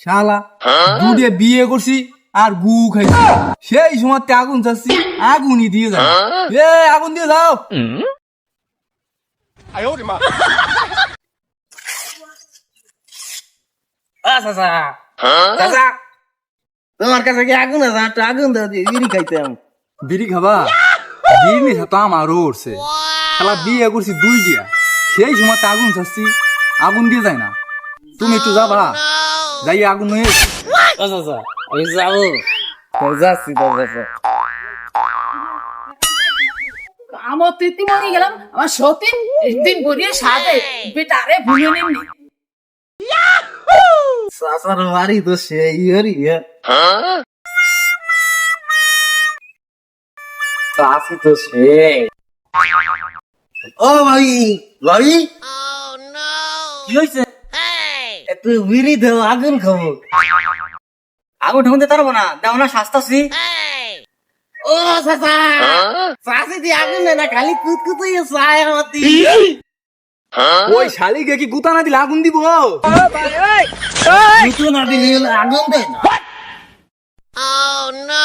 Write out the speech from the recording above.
শালা দুটে বিয়ে করছি আর গু খাইছি। সেই সময় আগুন চাচ্ছি আগুনই দিয়ে যাও এ, আগুন দিয়ে যাও তোমার কাছে কি আগুন আগুন খাবা? উঠছে শালা, বিয়ে করছি দুই সেই আগুন আগুন দিয়ে যায় না। তুমি একটু যাবা। যাই আগুন হয়ে ও চাচা আমি যাব। তো যাচ্ছি তো চাচা আমার তিতি মনে গেলাম আমার সতীন একদিন গড়িয়ে সাথে বেটারে ভুলে নেমনি চাচার বাড়ি তো সেই হরি চাষি তো সেই। ও ভাই ভাই। কি হয়েছে একটু বিড়ি দেও আগুন খাব আগুন ঢুকতে পারব না দেও না শাস্তাছি ও চাচা চাষি দিয়ে আগুন দেয় না খালি কুতকুতুই চায় আমাতি ওই শালিকে কি গুতা না দিলে আগুন দিব কুতু না দিলে আগুন দেয় না